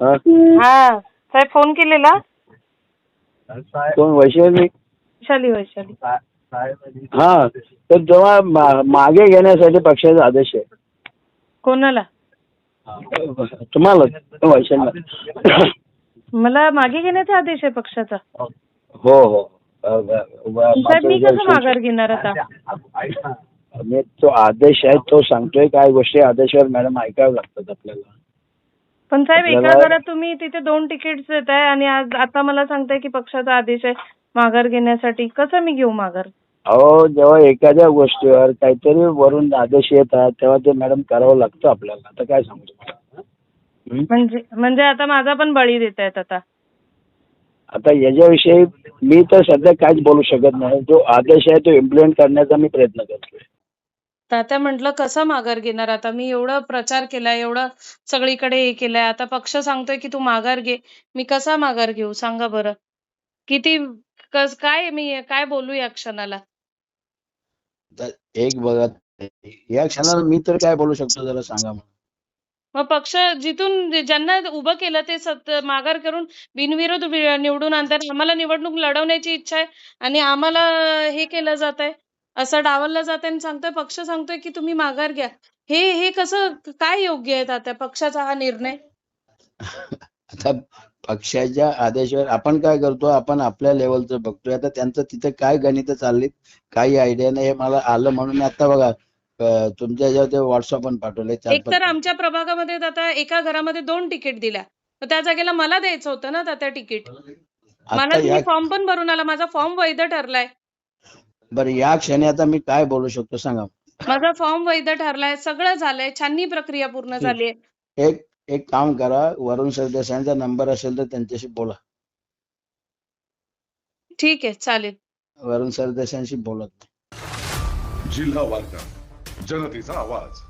हा? हा साहेब फोन केलेला? कोण वैशाली? वैशाली वैशाली. हा तर जेव्हा मा- मागे घेण्यासाठी पक्षाचा आदेश आहे कोणाला? तुम्हाला वैशालीला. मला मागे घेण्याचा आदेश आहे पक्षाचा. हो हो. अ, साहेब मी कसं माघार घेणार आता? मी तो आदेश आहे तो सांगतोय काय गोष्टी आदेशावर मॅडम ऐकाव्या लागतात आपल्याला. पण साहेब एका घरात तुम्ही तिथे दोन तिकीट देताय आणि आज आता मला सांगताय की पक्षाचा आदेश आहे माघार घेण्यासाठी. कसं मी घेऊ माघार? अहो जेव्हा एखाद्या गोष्टीवर काहीतरी वरून आदेश येतात तेव्हा ते मॅडम करावं लागतं आपल्याला. आता काय सांगू तुम्हाला? म्हणजे म्हणजे आता माझा पण बळी देत आहेत आता. आता याच्याविषयी मी तर सध्या काहीच बोलू शकत नाही. जो आदेश आहे तो इम्प्लिमेंट करण्याचा मी प्रयत्न करतोय. तात्या म्हटलं कसं माघार घेणार? आता मी एवढं प्रचार केलाय एवढं सगळीकडे हे केलंय. आता पक्ष सांगतोय की तू माघार घे. मी कसा माघार घेऊ? सांगा बरं. किती कस काय मी काय बोलू या क्षणाला? एक बघा या क्षणाला मी तर काय बोलू शकतो जरा सांगा मग पक्ष जिथून ज्यांना उभं केलं ते सत माघार करून बिनविरोध निवडून आणतात. आम्हाला निवडणूक लढवण्याची इच्छा आहे आणि आम्हाला हे केलं जात आहे असं डावललं जात आणि सांगतोय पक्ष सांगतोय की तुम्ही माघार घ्या. हे हे कसं काय योग्य आहे तात्या पक्षाचा हा निर्णय? आता पक्षाच्या आदेशावर आपण काय करतो आपण आपल्या लेवलचं बघतोय. आता त्यांचं तिथे काय गणित चाललीत काही आयडिया नाही हे मला आलं म्हणून आता बघा तुमच्या ह्याच्यावर ते व्हॉट्सअप पण पाठवले एक तर आमच्या प्रभागामध्ये आता एका घरामध्ये दोन तिकीट दिल्या. त्या जागेला मला द्यायचं होतं ना तात्या तिकीट? मला आता फॉर्म पण भरून आला माझा फॉर्म वैध ठरलाय. बरं या क्षणी आता मी काय बोलू शकतो सांगा. माझा फॉर्म वैध ठरलाय सगळं झालंय छाननी प्रक्रिया पूर्ण. झाली एक एक काम करा वरुण सरदेसाईंचा नंबर असेल तर त्यांच्याशी बोला. ठीक आहे चालेल. वरुण सरदेसाईंशी बोलत जिल्हा वार्ता जनतेचा आवाज.